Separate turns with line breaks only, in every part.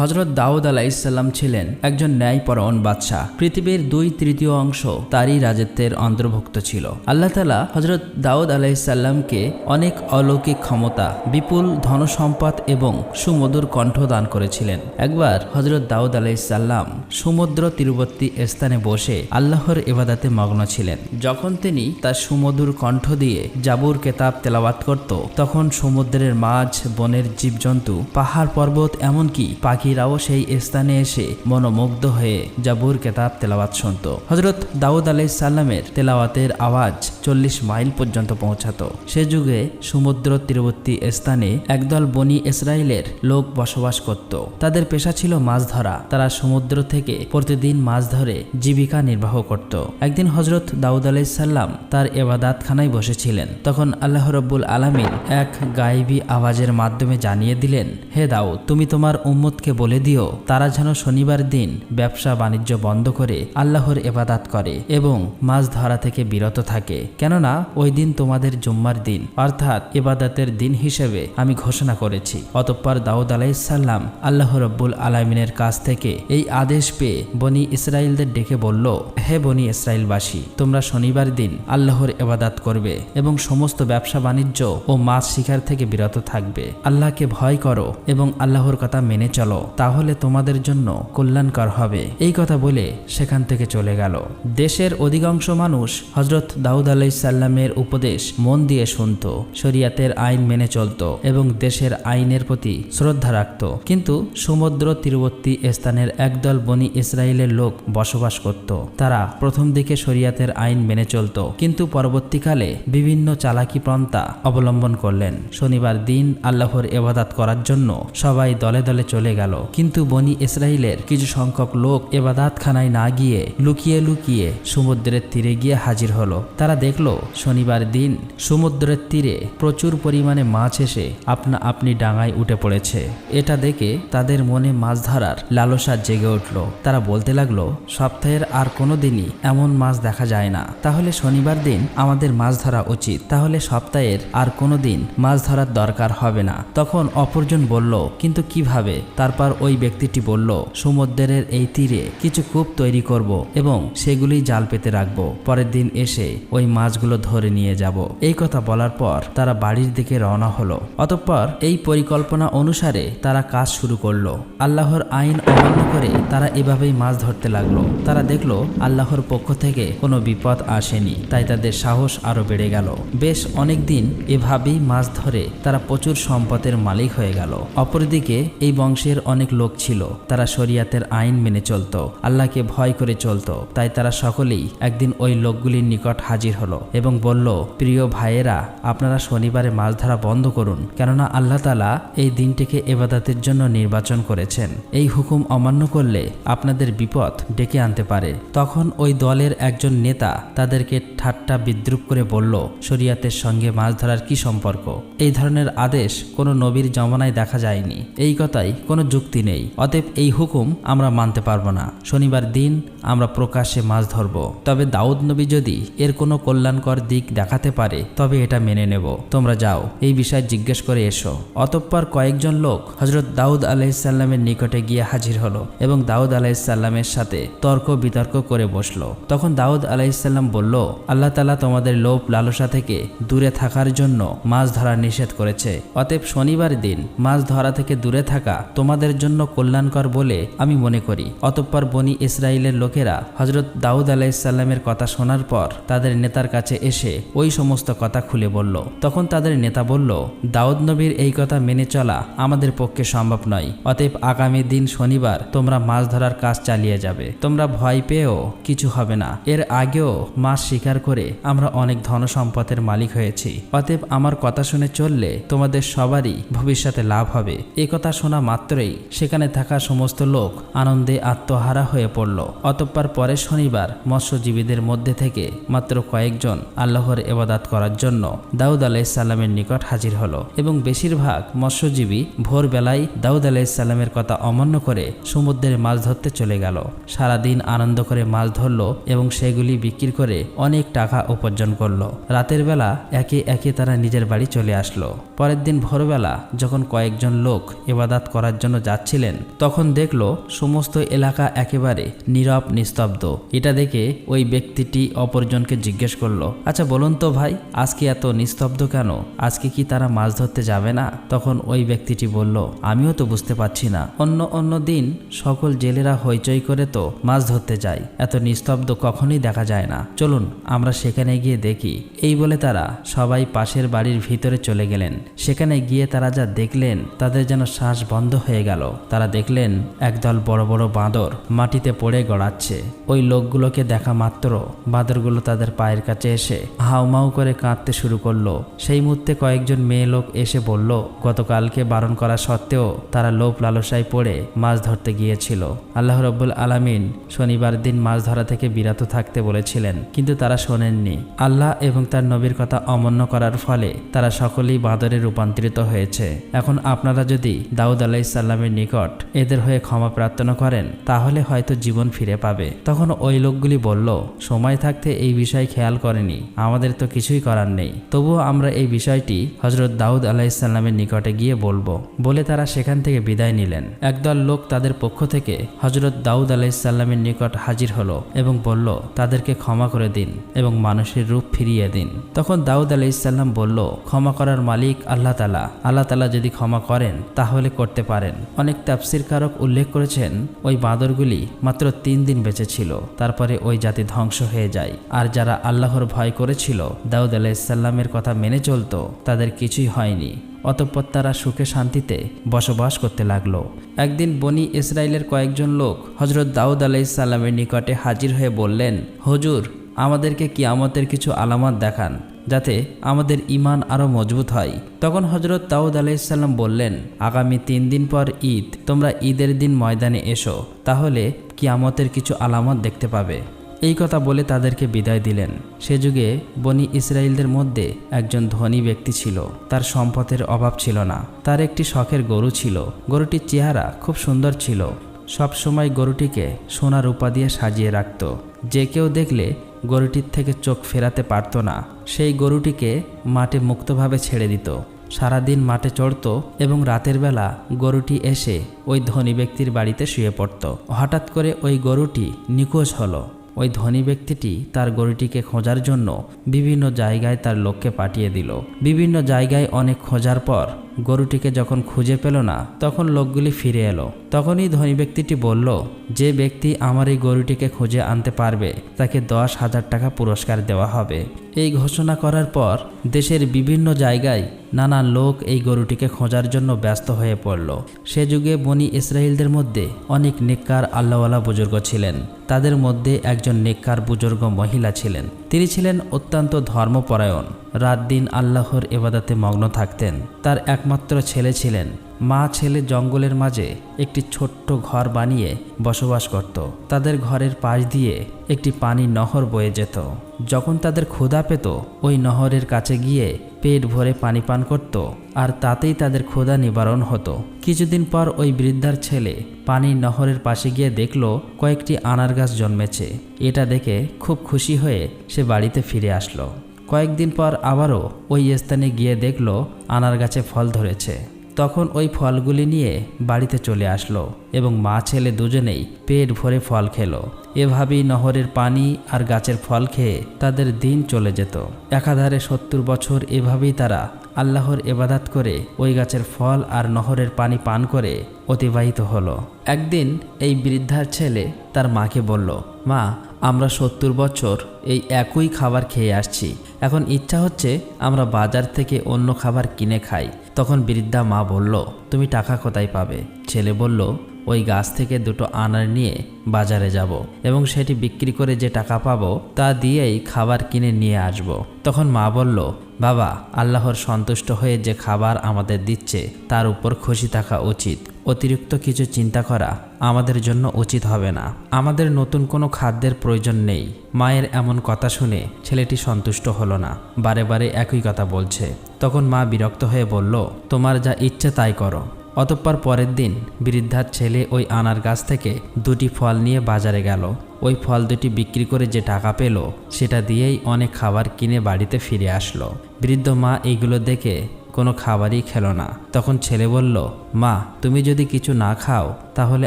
হজরত দাউদ আলাইসাল্লাম ছিলেন একজন ন্যায়পরায়ণ বাদশাহ। পৃথিবীর দুই তৃতীয় অংশ তারই রাজত্বের অন্তর্ভুক্ত ছিল। আল্লাহ তালা হজরত দাউদ আলাইসাল্লামকে অনেক অলৌকিক ক্ষমতা, বিপুল ধনসম্পদ এবং সুমধুর কণ্ঠ দান করেছিলেন। একবার হজরত দাউদ আলাইসাল্লাম সমুদ্র তীরবর্তী স্থানে বসে আল্লাহর এবাদাতে মগ্ন ছিলেন। যখন তিনি তার সুমধুর কণ্ঠ দিয়ে জাবুর কেতাব তেলাওয়াত করত, তখন সমুদ্রের মাছ, বনের জীবজন্তু, পাহাড় পর্বত, এমনকি পাখিরাও সেই স্থানে এসে মনোমুগ্ধ হয়ে জাবুর কেতাব তেলাওয়াত শুনত। হজরত দাউদ আলাই সাল্লামের তেলাওয়াতের আওয়াজ চল্লিশ মাইল পর্যন্ত পৌঁছাতো। সে যুগে সমুদ্র তীরবর্তী স্থানে একদল বনি ইসরায়েলের লোক বসবাস করত। তাদের পেশা ছিল মাছ ধরা। তারা সমুদ্র থেকে প্রতিদিন মাছ ধরে জীবিকা নির্বাহ করত। একদিন হজরত দাউদ আলাই সাল্লাম তার এবাদাতখানায় বসেছিলেন। তখন আল্লাহ রব্বুল আলামিন এক গায়েবী আওয়াজের মাধ্যমে জানিয়ে দিলেন, হে দাউদ, তুমি তোমার উম্মতকে বলে দিও, তারা যেন শনিবার দিন ব্যবসা বাণিজ্য বন্ধ করে আল্লাহর এবাদাত করে এবং মাছ ধরা থেকে বিরত থাকে। কেননা, ওই দিন তোমাদের জুম্মার দিন, অর্থাৎ এবাদাতের দিন হিসেবে আমি ঘোষণা করেছি। অতঃপর দাউদ আলাইসাল্লাম আল্লাহ রব্বুল আলমিনের কাছ থেকে এই আদেশ পেয়ে বনি ইসরায়েলদের ডেকে বলল, হে বনি ইসরায়েলবাসী তোমরা শনিবার দিন আল্লাহর এবাদাত করবে এবং সমস্ত ব্যবসা বাণিজ্য ও মাছ শিকার থেকে বিরত থাকবে। আল্লাহকে ভয় করো এবং আল্লাহর কথা মেনে চলো। তাহলে তোমাদের জন্য কল্যাণকর হবে। এই কথা বলে সেখান থেকে চলে গেল। দেশের অধিকাংশ মানুষ হজরত দাউদ আলাইসাল্লামের উপদেশ মন দিয়ে শুনত, শরিয়াতের আইন মেনে চলত এবং দেশের আইনের প্রতি শ্রদ্ধা রাখত। কিন্তু সমুদ্র তীরবর্তী স্থানের একদল বনি ইসরায়েলের লোক বসবাস করত। তারা প্রথম দিকে শরিয়াতের আইন মেনে চলত, কিন্তু পরবর্তীকালে বিভিন্ন চালাকি পন্থা অবলম্বন করলেন। শনিবার দিন আল্লাহর এবাদাত করার জন্য সবাই দলে দলে চলে গেল। কিন্তু বনি ইসরায়েলের কিছু সংখ্যক লোক এবাদাতখানায় না গিয়ে লুকিয়ে লুকিয়ে সমুদ্রের তীরে গিয়ে হাজির হলো। তারা দেখল, শনিবার দিন সমুদ্রের তীরে প্রচুর পরিমাণে মাছ এসে আপনা আপনি ডাঙায় উঠে পড়েছে। এটা দেখে তাদের মনে মাছ ধরার লালসা জেগে উঠল। তারা বলতে লাগল, সপ্তাহের আর কোনো দিনই এমন মাছ দেখা যায় না। তাহলে শনিবার দিন আমাদের মাছ ধরা উচিত। তাহলে সপ্তাহের আর কোনো দিন মাছ ধরার দরকার হবে না। তখন অপরজন বলল, কিন্তু কীভাবে? তারপর ওই ব্যক্তিটি বলল সমুদ্রের এই তীরে কিছু কূপ তৈরি করব এবং সেগুলি জাল পেতে রাখব। পরের দিন এসে ওই মাছগুলো ধরে নিয়ে যাব। এই কথা বলার পর তারা বাড়ির দিকে রওনা হলো। অতঃপর এই পরিকল্পনা অনুসারে তারা কাজ শুরু করল। আল্লাহর আইন অমান্য করে তারা এভাবেই মাছ ধরতে লাগল। তারা দেখল, আল্লাহর পক্ষ থেকে কোনো বিপদ আসেনি, তাই তাদের সাহস আরও বেড়ে গেল। বেশ অনেক দিন এভাবেই মাছ ধরে তারা প্রচুর সম্পদের মালিক হয়ে গেল। অপরদিকে এই বংশের অনেক লোক ছিল, তারা শরিয়াতের আইন মেনে চলত, আল্লাহকে ভয় করে চলত। তাই তারা সকলেই একদিন ওই লোকগুলির নিকট হাজির হলো এবং বলল, প্রিয় ভাইয়েরা, আপনারা শনিবারে মাছ ধরা বন্ধ করুন, কেননা আল্লাহ তালা এই দিনটিকে এবাদাতের জন্য নির্বাচন করেছেন। এই হুকুম অমান্য করলে আপনাদের বিপদ ডেকে আনতে পারে। তখন ওই দলের একজন নেতা তাদেরকে ঠাট্টা বিদ্রুপ করে বলল, শরিয়াতের সঙ্গে মাছ ধরার কি সম্পর্ক? এই ধরনের আদেশ কোনো নবীর জমানায় দেখা যায়নি। এই কথাই কোনো যুক্তি নেই। অতএব এই হুকুম আমরা মানতে পারব না। শনিবার দিন আমরা প্রকাশ্যে মাছ ধরব। তবে দাউদ নবী যদি এর কোনো কল্যাণকর দিক দেখাতে পারে, তবে এটা মেনে নেব। তোমরা যাও, এই বিষয়ে জিজ্ঞেস করে এসো। অতঃপর কয়েকজন লোক হজরত দাউদ আলাইসাল্লামের নিকটে গিয়ে হাজির হলো এবং দাউদ আলাইসাল্লামের সাথে তর্ক বিতর্ক করে বসল। তখন দাউদ আলাইসাল্লাম বলল, আল্লাহ তালা তোমাদের লোভ লালসা থেকে দূরে থাকার জন্য মাছ ধরা নিষেধ করেছে। অতএব শনিবার দিন মাছ ধরা থেকে দূরে থাকা তোমাদের জন্য কল্যাণকর বলে আমি মনে করি। অতঃপর বনি ইসরায়েলের লোকেরা হজরত দাউদ আলাইসাল্লামের কথা শোনার পর তাদের নেতার কাছে এসে ওই সমস্ত কথা খুলে বলল। তখন তাদের নেতা বলল, দাউদ নবীর এই কথা মেনে চলা আমাদের পক্ষে সম্ভব নয়। অতএব আগামী দিন শনিবার তোমরা মাছ ধরার কাজ চালিয়ে যাবে। তোমরা ভয় পেয়েও কিছু হবে না। এর আগেও মাছ শিকার করে আমরা অনেক ধন সম্পদের মালিক হয়েছি। অতএব আমার কথা শুনে চললে তোমাদের সবারই ভবিষ্যতে লাভ হবে। এ কথা শোনা মাত্রই সেখানে থাকা সমস্ত লোক আনন্দে আত্মহারা হয়ে পড়ল। অতঃপর পরের শনিবার মৎস্যজীবীদের মধ্যে থেকে মাত্র কয়েকজন আল্লাহর এবাদাত করার জন্য দাউদ আলাইসাল্লামের নিকট হাজির হলো এবং বেশিরভাগ মৎস্যজীবী ভোরবেলায় দাউদ আলাইসাল্লামের কথা অমান্য করে সমুদ্রে মাছ ধরতে চলে গেল। সারাদিন আনন্দ করে মাছ ধরলো এবং সেগুলি বিক্রি করে অনেক টাকা উপার্জন করল। রাতের বেলা একে একে তারা নিজের বাড়ি চলে আসলো। পরের দিন ভোরবেলা যখন কয়েকজন লোক এবাদাত করার জন্য যাচ্ছিলেন, তখন দেখল সমস্ত এলাকা একেবারে নীরব, নিস্তব্ধ। এটা দেখে ওই ব্যক্তিটি অপরজনকে জিজ্ঞেস করল আচ্ছা বলুন তো ভাই আজকে এত নিস্তব্ধ কেন? আজকে কি তারা মাছ ধরতে যাবে না? তখন ওই ব্যক্তিটি বলল, আমিও তো বুঝতে পারছি না। অন্য অন্য দিন সকল জেলেরা হইচই করে তো মাছ ধরতে যায়। এত নিস্তব্ধ কখনোই দেখা যায় না। চলুন, আমরা সেখানে গিয়ে দেখি। এই বলে তারা সবাই পাশের বাড়ির ভিতরে চলে গেলেন। সেখানে গিয়ে তারা যা দেখলেন, তাদের যেন শ্বাস বন্ধ হয়ে গেল। তারা দেখলেন, একদল বড় বড় বাঁদর মাটিতে পড়ে গড়াচ্ছে। ওই লোকগুলোকে দেখা মাত্র বাঁদরগুলো তাদের পায়ের কাছে এসে হাউমাউ করে কাঁদতে শুরু করল। সেই মুহূর্তে কয়েকজন মেয়ে লোক এসে বলল, গতকালকে বারণ করা সত্ত্বেও তারা লোভ লালসায় পড়ে মাছ ধরতে গিয়েছিল। আল্লাহ রব্বুল আলামিন শনিবার দিন মাছ ধরা থেকে বিরত থাকতে বলেছিলেন, কিন্তু তারা শোনেননি। আল্লাহ এবং তার নবীর কথা অমান্য করার ফলে তারা সকলেই বাঁদরে রূপান্তরিত হয়েছে। এখন আপনারা যদি দাউদ আলাইসাল্লামের নিকট এদের হয়ে ক্ষমা প্রার্থনা করেন, তাহলে হয়তো জীবন ফিরে পাবে। তখন ওই লোকগুলি বলল, সময় থাকতে এই বিষয় খেয়াল করেনি, আমাদের তো কিছুই করার নেই। তবুও আমরা এই বিষয়টি হজরত দাউদ আলাইসাল্লামের নিকটে গিয়ে বলব। বলে তারা সেখান থেকে বিদায় নিলেন। একদল লোক তাদের পক্ষ থেকে হজরত দাউদ আলাইসাল্লামের নিকট হাজির হলো এবং বলল, তাদেরকে ক্ষমা করে দিন এবং মানুষের রূপ ফিরিয়ে দিন। তখন দাউদ আলাইসাল্লাম বলল, ক্ষমা করার মালিক আল্লাহ তালা আল্লাহ তালা যদি ক্ষমা করেন, তাহলে করতে পারেন। অনেক তাফসির কারক উল্লেখ করেছেন, ওই বাঁদরগুলি মাত্র তিন দিন বেঁচে ছিল, তারপরে ওই জাতি ধ্বংস হয়ে যায়। আর যারা আল্লাহর ভয় করেছিল, দাউদ আলাইসাল্লামের কথা মেনে চলতো, তাদের কিছুই হয়নি। অতঃপর তারা সুখে শান্তিতে বসবাস করতে লাগল। একদিন বনি ইসরায়েলের কয়েকজন লোক হজরত দাউদ আলাইসাল্লামের নিকটে হাজির হয়ে বললেন, হজুর, আমাদেরকে কিয়ামতের কিছু আলামত দেখান। যাতে আমাদের ইমান আরও মজবুত হয়। তখন হজরত তাউদ আলাইসাল্লাম বললেন, আগামী তিন দিন পর ঈদ, তোমরা ঈদের দিন ময়দানে এসো, তাহলে কিয়ামতের কিছু আলামত দেখতে পাবে। এই কথা বলে তাদেরকে বিদায় দিলেন। সে যুগে বনি ইসরায়েলদের মধ্যে একজন ধনী ব্যক্তি ছিল, তার সম্পদের অভাব ছিল না, তার একটি শখের গরু ছিল, গরুটির চেহারা খুব সুন্দর ছিল। সব সময় গরুটিকে সোনা রূপা দিয়ে সাজিয়ে রাখত। যে কেউ দেখলে গরুটির থেকে চোখ ফেরাতে পারত না সেই গরুটিকে মাঠে মুক্তভাবে ছেড়ে দিত। সারাদিন মাঠে চড়ত এবং রাতের বেলা গরুটি এসে ওই ধনী ব্যক্তির বাড়িতে শুয়ে পড়ত। হঠাৎ করে ওই গরুটি নিখোঁজ হলো। ওই ধনী ব্যক্তিটি তার গরুটিকে খোঁজার জন্য বিভিন্ন জায়গায় তার লোককে পাঠিয়ে দিল। বিভিন্ন জায়গায় অনেক খোঁজার পর গরুটিকে যখন খুঁজে পেল না, তখন লোকগুলি ফিরে এলো। তখনই ধনী ব্যক্তিটি বলল, যে ব্যক্তি আমার এই গরুটিকে খুঁজে আনতে পারবে, তাকে দশ হাজার টাকা পুরস্কার দেওয়া হবে। এই ঘোষণা করার পর দেশের বিভিন্ন জায়গায় নানা লোক এই গরুটিকে খোঁজার জন্য ব্যস্ত হয়ে পড়ল। সে যুগে বনি ইসরায়েলদের মধ্যে অনেক নেককার আল্লাহওয়ালা বুজুর্গ ছিলেন। তাদের মধ্যে একজন নেককার বুজুর্গ মহিলা ছিলেন। তিনি ছিলেন অত্যন্ত ধর্মপরায়ণ। রাত দিন আল্লাহর এবাদাতে মগ্ন থাকতেন। তার একমাত্র ছেলে ছিলেন মা ছেলে জঙ্গলের মাঝে একটি ছোট্ট ঘর বানিয়ে বসবাস করত। তাদের ঘরের পাশ দিয়ে একটি পানির নহর বয়ে যেত। যখন তাদের ক্ষুধা পেত, ওই নহরের কাছে গিয়ে পেট ভরে পানি পান করত আর তাতেই তাদের ক্ষুধা নিবারণ হতো। কিছুদিন পর ওই বৃদ্ধার ছেলে পানির নহরের পাশে গিয়ে দেখল কয়েকটি আনার গাছ জন্মেছে। এটা দেখে খুব খুশি হয়ে সে বাড়িতে ফিরে আসলো। কয়েকদিন পর আবারও ওই স্থানে গিয়ে দেখল আনার গাছে ফল ধরেছে। তখন ওই ফলগুলি নিয়ে বাড়িতে চলে আসলো এবং মা ছেলে দুজনেই পেট ভরে ফল খেলো। এভাবেই নহরের পানি আর গাছের ফল খেয়ে তাদের দিন চলে যেত। একাধারে সত্তর বছর এভাবেই তারা আল্লাহর এবাদাত করে ওই গাছের ফল আর নহরের পানি পান করে অতিবাহিত হলো। একদিন এই বৃদ্ধার ছেলে তার মাকে বলল, মা, আমরা সত্তর বছর এই একই খাবার খেয়ে আসছি। এখন ইচ্ছা হচ্ছে আমরা বাজার থেকে অন্য খাবার কিনে খাই। তখন বৃদ্ধা মা বলল, তুমি টাকা কোথায় পাবে ছেলে বলল, ওই গাছ থেকে দুটো আনার নিয়ে বাজারে যাব এবং সেটি বিক্রি করে যে টাকা পাব তা দিয়েই খাবার কিনে নিয়ে আসব। তখন মা বলল, বাবা, আল্লাহর সন্তুষ্ট হয়ে যে খাবার আমাদের দিচ্ছে, তার উপর খুশি থাকা উচিত অতিরিক্ত কিছু চিন্তা করা আমাদের জন্য উচিত হবে না। আমাদের নতুন কোনো খাদ্যের প্রয়োজন নেই। মায়ের এমন কথা শুনে ছেলেটি সন্তুষ্ট হলো না। বারে বারে একই কথা বলছে। তখন মা বিরক্ত হয়ে বলল, তোমার যা ইচ্ছে তাই করো। অতঃপর পরের দিন বৃদ্ধার ছেলে ওই আনার গাছ থেকে দুটি ফল নিয়ে বাজারে গেল। ওই ফল দুটি বিক্রি করে যে টাকা পেল, সেটা দিয়েই অনেক খাবার কিনে বাড়িতে ফিরে আসলো। বৃদ্ধ মা এইগুলো দেখে কোনো খাবারই খেলো না। তখন ছেলে বলল, মা, তুমি যদি কিছু না খাও, তাহলে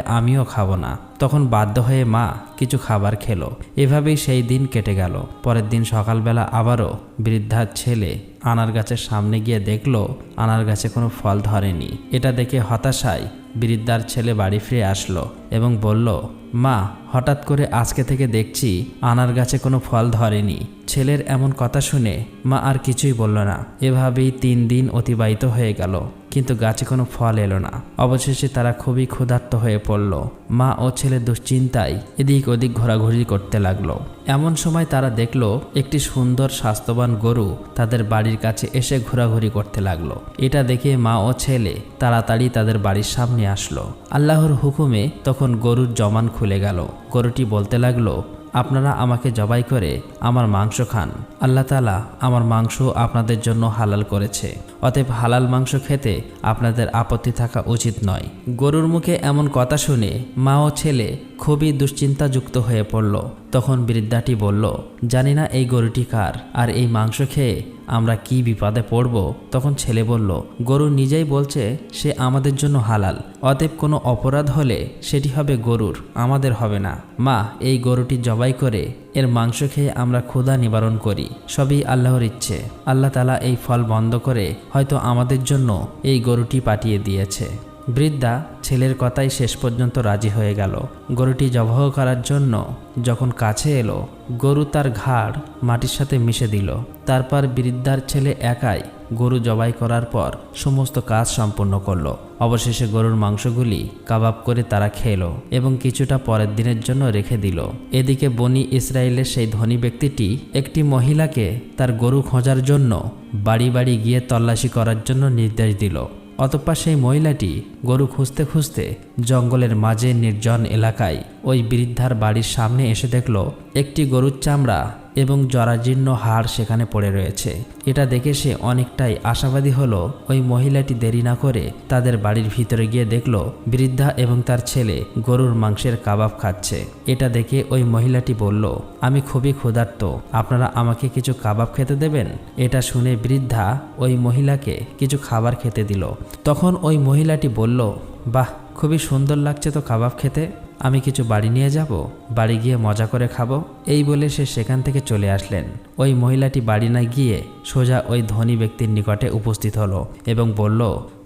আমিও খাব না। তখন বাধ্য হয়ে মা কিছু খাবার খেলো। এভাবেই সেই দিন কেটে গেল। পরের দিন সকালবেলা আবারও বৃদ্ধার ছেলে আনার গাছের সামনে গিয়ে দেখল, আনার গাছে কোনো ফল ধরেনি। এটা দেখে হতাশায় বৃদ্ধার ছেলে বাড়ি ফিরে আসলো এবং বলল, মা, হঠাৎ করে আজকে থেকে দেখছি আনার গাছে কোনো ফল ধরেনি। ছেলের এমন কথা শুনে মা আর কিছুই বলল না। এভাবেই তিন দিন অতিবাহিত হয়ে গেল। কিন্তু গাছে কোনো ফল এলো না। অবশেষে তারা খুবই ক্ষুধার্ত হয়ে পড়ল। মা ও ছেলে দুশ্চিন্তায় এদিক ওদিক ঘোরাঘুরি করতে লাগল। এমন সময় তারা দেখল, একটি সুন্দর স্বাস্থ্যবান গরু তাদের বাড়ির কাছে এসে ঘোরাঘুরি করতে লাগল। এটা দেখে মা ও ছেলে তাড়াতাড়ি তাদের বাড়ির সামনে আসলো। আল্লাহর হুকুমে তখন গরুর জমান খুলে গেল। গরুটি বলতে লাগল আপনারা আমাকে জবাই করে আমার মাংস খান। আল্লাহ তালা আমার মাংস আপনাদের জন্য হালাল করেছে। অতএব হালাল মাংস খেতে আপনাদের আপত্তি থাকা উচিত নয়। গরুর মুখে এমন কথা শুনে মা ও ছেলে খুবই দুশ্চিন্তাযুক্ত হয়ে পড়ল। তখন বৃদ্ধাটি বলল, জানি না এই গরুটি কার, আর এই মাংস খেয়ে আমরা কি বিপদে পড়ব? তখন ছেলে বলল, গরু নিজেই বলছে সে আমাদের জন্য হালাল। অতএব কোনো অপরাধ হলে সেটি হবে গরুর, আমাদের হবে না। মা, এই গরুটি জবাই করে এর মাংস খেয়ে আমরা ক্ষুধা নিবারণ করি। সবই আল্লাহর ইচ্ছে। আল্লাহ তালা এই ফল বন্ধ করে হয়তো আমাদের জন্য এই গরুটি পাঠিয়ে দিয়েছে। বৃদ্ধা ছেলের কথাই শেষ পর্যন্ত রাজি হয়ে গেল। গরুটি জবহ করার জন্য যখন কাছে এলো, গরু তার ঘাড় মাটির সাথে মিশে দিল। তারপর বৃদ্ধার ছেলে একাই গরু জবাই করার পর সমস্ত কাজ সম্পূর্ণ করল। অবশেষে গরুর মাংসগুলি কাবাব করে তারা খেলো এবং কিছুটা পরের দিনের জন্য রেখে দিল। এদিকে বনি ইসরায়েলের সেই ধনী ব্যক্তিটি একটি মহিলাকে তার গরু খোঁজার জন্য বাড়ি বাড়ি গিয়ে তল্লাশি করার জন্য নির্দেশ দিল। অতঃপর সেই মহিলাটি গরু খুঁজতে খুঁজতে জঙ্গলের মাঝে নির্জন এলাকায় ওই বৃদ্ধার বাড়ির সামনে এসে দেখল, একটি গরুর চামড়া এবং জরাজীর্ণ হাড় সেখানে পড়ে রয়েছে। এটা দেখে সে অনেকটাই আশাবাদী হলো। ওই মহিলাটি দেরি না করে তাদের বাড়ির ভিতরে গিয়ে দেখল বৃদ্ধা এবং তার ছেলে গরুর মাংসের কাবাব খাচ্ছে। এটা দেখে ওই মহিলাটি বলল, আমি খুবই ক্ষুধার্ত। আপনারা আমাকে কিছু কাবাব খেতে দেবেন? এটা শুনে বৃদ্ধা ওই মহিলাকে কিছু খাবার খেতে দিল। তখন ওই মহিলাটি বলল, বাহ, খুবই সুন্দর লাগছে তো কাবাব খেতে। আমি কিছু বাড়ি নিয়ে যাব, বাড়ি গিয়ে মজা করে খাব, এই বলে সে সেখান থেকে চলে আসলেন। ওই মহিলাটি বাড়ি না গিয়ে সোজা ওই ধনী ব্যক্তির নিকটে উপস্থিত হলো এবং বলল,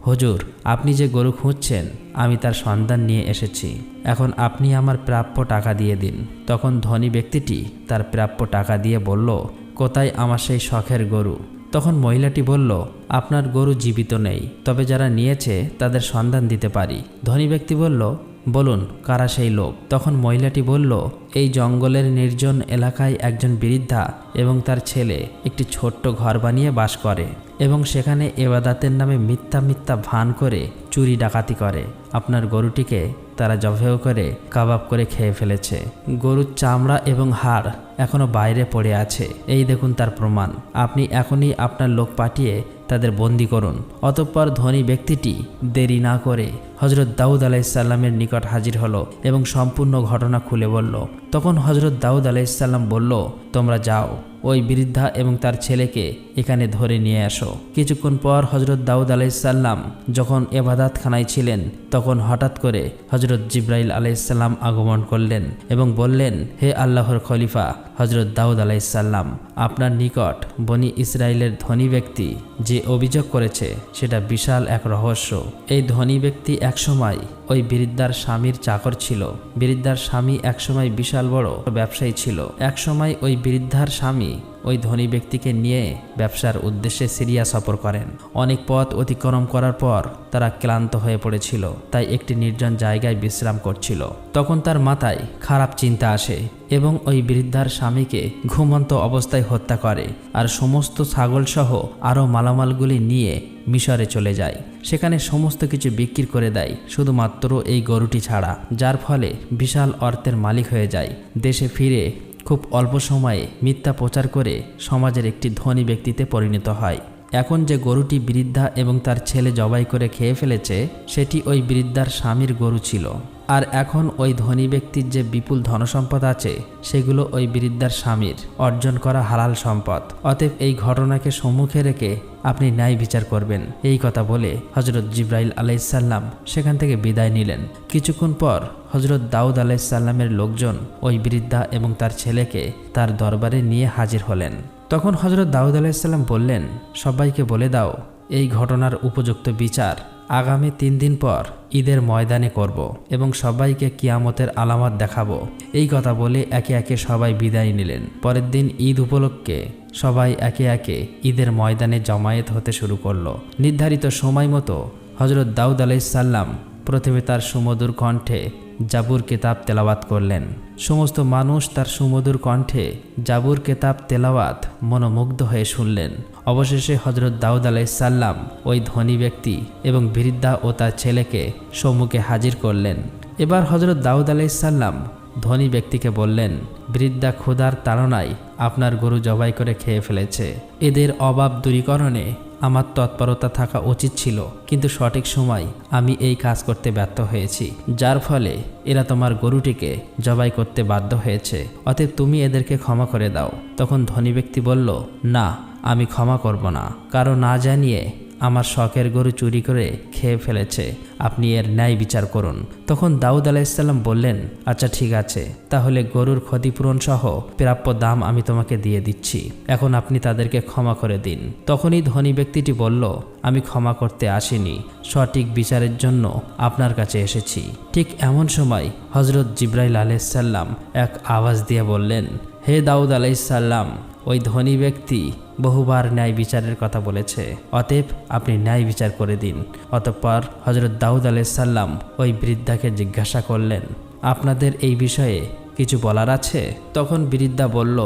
হুজুর, আপনি যে গরু খুঁজছেন, আমি তার সন্ধান নিয়ে এসেছি। এখন আপনি আমার প্রাপ্য টাকা দিয়ে দিন। তখন ধনী ব্যক্তিটি তার প্রাপ্য টাকা দিয়ে বলল, কোথায় আমার সেই শখের গরু? তখন মহিলাটি বলল, আপনার গরু জীবিত নেই, তবে যারা নিয়েছে তাদের সন্ধান দিতে পারি। ধনী ব্যক্তি বলল বলুন, কারা সেই লোক? তখন মহিলাটি বলল, এই জঙ্গলের নির্জন এলাকায় একজন বৃদ্ধা এবং তার ছেলে একটি ছোট্ট ঘর বানিয়ে বাস করে এবং সেখানে এবাদাতের নামে মিথ্যা মিথ্যা ভান করে চুরি ডাকাতি করে। আপনার গরুটিকে তারা জবেহ করে কাবাব করে খেয়ে ফেলেছে। গরুর চামড়া এবং হাড় এখনও বাইরে পড়ে আছে। এই দেখুন তার প্রমাণ। আপনি এখনই আপনার লোক পাঠিয়ে তাদের বন্দি করুন। অতঃপর ধনী ব্যক্তিটি দেরি না করে হজরত দাউদ আলাইসাল্লামের নিকট হাজির হলো এবং সম্পূর্ণ ঘটনা খুলে বলল। তখন হজরত দাউদ আলাইসাল্লাম বলল, তোমরা যাও। ওই বৃদ্ধা এবং তার ছেলেকে এখানে ধরে নিয়ে আসো কিছুক্ষণ পর হজরত দাউদ আলাইসাল্লাম যখন এবাদাতখানায় ছিলেন, তখন হঠাৎ করে হজরত জিব্রাইল আলাইসাল্লাম আগমন করলেন এবং বললেন, হে আল্লাহর খলিফা হজরত দাউদ আলাইসাল্লাম আপনার নিকট বনি ইসরায়েলের ধনী ব্যক্তি যে অভিযোগ করেছে, সেটা বিশাল এক রহস্য। এই ধনী ব্যক্তি একসময় ওই বৃদ্ধার স্বামীর চাকর ছিল। বৃদ্ধার স্বামী একসময় বিশাল বড় ব্যবসায়ী ছিল। একসময় ওই বৃদ্ধার স্বামী ওই ধনী ব্যক্তিকে নিয়ে ব্যবসার উদ্দেশ্যে সিরিয়া সফর করেন। অনেক পথ অতিক্রম করার পর তারা ক্লান্ত হয়ে পড়েছিল, তাই একটি নির্জন জায়গায় বিশ্রাম করছিল। তখন তার মাথায় খারাপ চিন্তা আসে এবং ওই বৃদ্ধার স্বামীকে ঘুমন্ত অবস্থায় হত্যা করে আর সমস্ত ছাগলসহ আরও মালামালগুলি নিয়ে মিশরে চলে যায়। সেখানে সমস্ত কিছু বিক্রি করে দেয়, শুধুমাত্র এই গরুটি ছাড়া, যার ফলে বিশাল অর্থের মালিক হয়ে যায়। দেশে ফিরে খুব অল্প সময়ে মিথ্যা প্রচার করে সমাজের একটি ধনী ব্যক্তিতে পরিণত হয়। এখন যে গরুটি বৃদ্ধা এবং তার ছেলে জবাই করে খেয়ে ফেলেছে, সেটি ওই বৃদ্ধার স্বামীর গরু ছিল। আর এখন ওই ধনী ব্যক্তির যে বিপুল ধনসম্পদ আছে, সেগুলো ওই বৃদ্ধার স্বামীর। অর্জন করা হালাল সম্পদ। অতএব এই ঘটনাকে সম্মুখে রেখে আপনি ন্যায় বিচার করবেন। এই কথা বলে হজরত জিব্রাইল আলাইসাল্লাম সেখান থেকে বিদায় নিলেন। কিছুক্ষণ পর হজরত দাউদ আলাইসাল্লামের লোকজন ওই বৃদ্ধা এবং তার ছেলেকে তার দরবারে নিয়ে হাজির হলেন। তখন হজরত দাউদ আলাইসাল্লাম বললেন, সবাইকে বলে দাও, এই ঘটনার উপযুক্ত বিচার আগামী তিন দিন পর ঈদের ময়দানে করব এবং সবাইকে কিয়ামতের আলামত দেখাবো। এই কথা বলে একে একে সবাই বিদায় নিলেন। পরের দিন ঈদ উপলক্ষে সবাই একে একে ঈদের ময়দানে জমায়েত হতে শুরু করল। নির্ধারিত সময় মতো হজরত দাউদ আলাইসাল্লাম প্রথমে তার সুমধুর কণ্ঠে জাবুর কিতাব তেলাওয়াত করলেন। সমস্ত মানুষ তার সুমধুর কণ্ঠে জাবুর কেতাব তেলাওয়াত মনোমুগ্ধ হয়ে শুনলেন। অবশেষে হজরত দাউদ আলাইসাল্লাম ওই ধনী ব্যক্তি এবং বৃদ্ধা ও তার ছেলেকে সম্মুখে হাজির করলেন। এবার হজরত দাউদ আলাইসাল্লাম ধনী ব্যক্তিকে বললেন, বৃদ্ধা ক্ষুধার তাড়নায় আপনার গরু জবাই করে খেয়ে ফেলেছে। এদের অভাব দূরীকরণে আমার তৎপরতা থাকা উচিত ছিল, কিন্তু সঠিক সময় আমি এই কাজ করতে ব্যর্থ হয়েছি, যার ফলে এরা তোমার গরুটিকে জবাই করতে বাধ্য হয়েছে। অতএব তুমি এদেরকে ক্ষমা করে দাও। তখন ধনী ব্যক্তি বলল, না, আমি ক্ষমা করব না। কারও না জানিয়ে আমার শখের গরু চুরি করে খেয়ে ফেলেছে। আপনি এর ন্যায় বিচার করুন। তখন দাউদ আলাইসাল্লাম বললেন আচ্ছা ঠিক আছে। তাহলে গরুর ক্ষতিপূরণ সহ প্রাপ্য দাম আমি তোমাকে দিয়ে দিচ্ছি। এখন আপনি তাদেরকে ক্ষমা করে দিন। তখনই ধনী ব্যক্তিটি বলল, আমি ক্ষমা করতে আসিনি। সঠিক বিচারের জন্য আপনার কাছে এসেছি। ঠিক এমন সময় হজরত জিব্রাইল আলাইসাল্লাম এক আওয়াজ দিয়ে বললেন, হে দাউদ আলাইসাল্লাম ওই ধনী ব্যক্তি বহুবার ন্যায় বিচারের কথা বলেছে। অতএব আপনি ন্যায় বিচার করে দিন। অতঃপর হজরত দাউদ আলাইসাল্লাম ওই বৃদ্ধাকে জিজ্ঞাসা করলেন, আপনাদের এই বিষয়ে কিছু বলার আছে? তখন বৃদ্ধা বলল,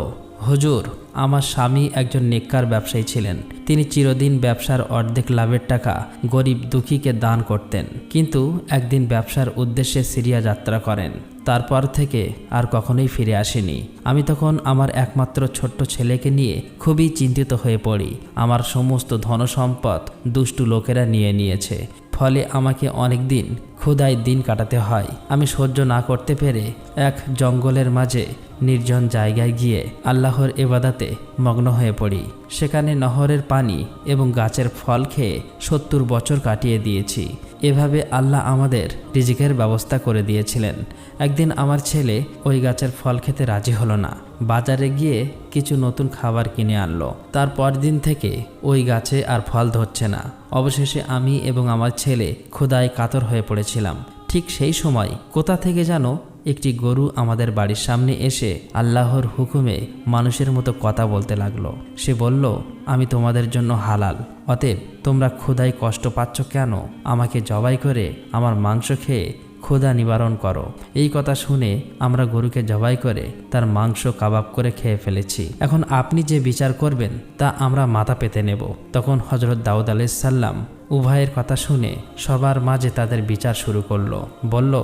হুজুর, আমার স্বামী একজন নেককার ব্যবসায়ী ছিলেন। তিনি চিরদিন ব্যবসার অর্ধেক লাভের টাকা গরিব দুঃখীকে দান করতেন। কিন্তু একদিন ব্যবসার উদ্দেশ্যে সিরিয়া যাত্রা করেন। তারপর থেকে আর কখনোই ফিরে আসেনি। আমি তখন আমার একমাত্র ছোট্ট ছেলেকে নিয়ে খুবই চিন্তিত হয়ে পড়ি। আমার সমস্ত ধনসম্পদ দুষ্টু লোকেরা নিয়ে নিয়েছে। ফলে আমাকে অনেক দিন ক্ষুদায় দিন কাটাতে হয়। আমি সহ্য না করতে পেরে এক জঙ্গলের মাঝে নির্জন জায়গায় গিয়ে আল্লাহর এবাদাতে মগ্ন হয়ে পড়ি। সেখানে নহরের পানি এবং গাছের ফল খেয়ে সত্তর বছর কাটিয়ে দিয়েছি। এভাবে আল্লাহ আমাদের রিজিকের ব্যবস্থা করে দিয়েছিলেন। একদিন আমার ছেলে ওই গাছের ফল খেতে রাজি হলো না। বাজারে গিয়ে কিছু নতুন খাবার কিনে আনলো। তারপর দিন থেকে ওই গাছে আর ফল ধরছে না। অবশেষে আমি এবং আমার ছেলে ক্ষুদায় কাতর হয়ে পড়েছিলাম। ঠিক সেই সময় কোথা থেকে যেন একটি গরু আমাদের বাড়ির সামনে এসে আল্লাহর হুকুমে মানুষের মতো কথা বলতে লাগল। সে বলল, আমি তোমাদের জন্য হালাল। অতএব তোমরা ক্ষুধায় কষ্ট পাচ্ছ কেন? আমাকে জবাই করে আমার মাংস খেয়ে ক্ষুধা নিবারণ করো। এই কথা শুনে আমরা গরুকে জবাই করে তার মাংস কাবাব করে খেয়ে ফেলেছি। এখন আপনি যে বিচার করবেন, তা আমরা মাথা পেতে নেব। তখন হজরত দাউদ আলাইসাল্লাম উভয়ের কথা শুনে সবার মাঝে তাদের বিচার শুরু করল। বলল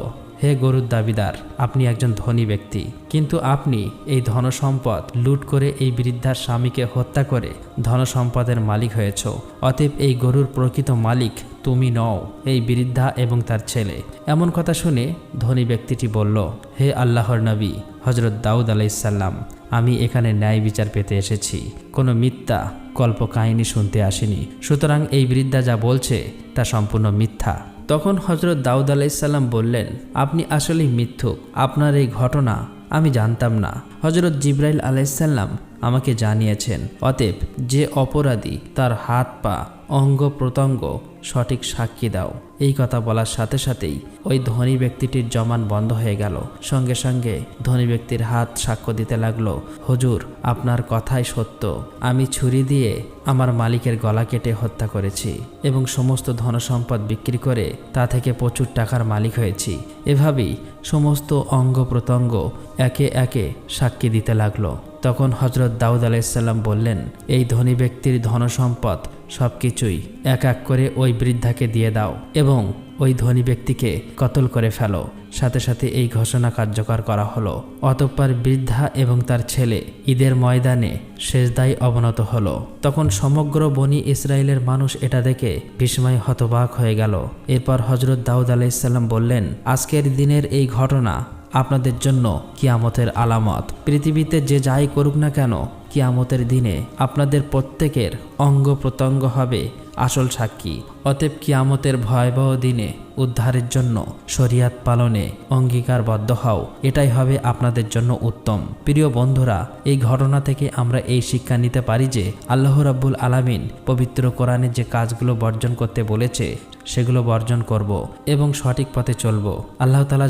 হে গরুর দাবিদার, আপনি একজন ধনী ব্যক্তি। কিন্তু আপনি এই ধনসম্পদ লুট করে এই বৃদ্ধার স্বামীকে হত্যা করে ধনসম্পদের মালিক হয়েছ। অতএব এই গরুর প্রকৃত মালিক তুমি নও, এই বৃদ্ধা এবং তার ছেলে। এমন কথা শুনে ধনী ব্যক্তিটি বলল, হে আল্লাহর নবী হজরত দাউদ আলাইসাল্লাম আমি এখানে ন্যায় বিচার পেতে এসেছি। কোনো মিথ্যা কল্প কাহিনী শুনতে আসিনি। সুতরাং এই বৃদ্ধা যা বলছে তা সম্পূর্ণ মিথ্যা। তখন হজরত দাউদ আলাইসাল্লাম বললেন, আপনি আসলেই মিথ্যুক। আপনার এই ঘটনা আমি জানতাম না। হজরত জিব্রাইল আলাইসাল্লাম আমাকে জানিয়েছেন, অতএব যে অপরাধী তার হাত পা অঙ্গ প্রত্যঙ্গ সঠিক সাক্ষী দাও। এই কথা বলার সাথে সাথেই ওই ধনী ব্যক্তিটির জমান বন্ধ হয়ে গেল। সঙ্গে সঙ্গে ধনী ব্যক্তির হাত সাক্ষ্য দিতে লাগল, হুজুর, আপনার কথাই সত্য। আমি ছুরি দিয়ে আমার মালিকের গলা কেটে হত্যা করেছি এবং সমস্ত ধনসম্পদ বিক্রি করে তা থেকে প্রচুর টাকার মালিক হয়েছি। এভাবেই সমস্ত অঙ্গ প্রত্যঙ্গ একে একে সাক্ষী দিতে লাগল। তখন হজরত দাউদ আলাইসাল্লাম বললেন, এই ধনী ব্যক্তির ধনসম্পদ সব কিছুই এক এক করে ওই বৃদ্ধাকে দিয়ে দাও এবং ওই ধনী ব্যক্তিকে কতল করে ফেলো। সাথে সাথে এই ঘোষণা কার্যকর করা হলো। অতঃপর বৃদ্ধা এবং তার ছেলে ঈদের ময়দানে শেষদায় অবনত হলো। তখন সমগ্র বনি ইসরায়েলের মানুষ এটা দেখে বিস্ময় হতবাক হয়ে গেল। এরপর হজরত দাউদ আলাইসাল্লাম বললেন, আজকের দিনের এই ঘটনা আপনাদের জন্য কিয়ামতের আলামত। পৃথিবীতে যে যাই করুক না কেন কিয়ামতের দিনে আপনাদের প্রত্যেকের অঙ্গ প্রত্যঙ্গ হবে আসল সাক্ষী। অতএব কিয়ামতের ভয়াবহ দিনে উদ্ধারের জন্য শরিয়াত পালনে অঙ্গীকারবদ্ধ হও। এটাই হবে আপনাদের জন্য উত্তম। প্রিয় বন্ধুরা, এই ঘটনা থেকে আমরা এই শিক্ষা নিতে পারি যে আল্লাহ রাব্বুল আলামিন পবিত্র কোরআনে যে কাজগুলো বর্জন করতে বলেছে, সেগুলো বর্জন করব এবং সঠিক পথে চলব। আল্লাহ তালা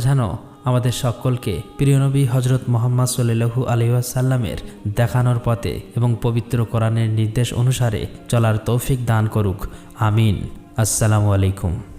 আমাদের সকলকে প্রিয়নবী হজরত মোহাম্মদ সাল্লু আলহাসাল্লামের দেখানোর পথে এবং পবিত্র কোরআনের নির্দেশ অনুসারে চলার তৌফিক দান করুক। আমিন। আসসালামু আলাইকুম।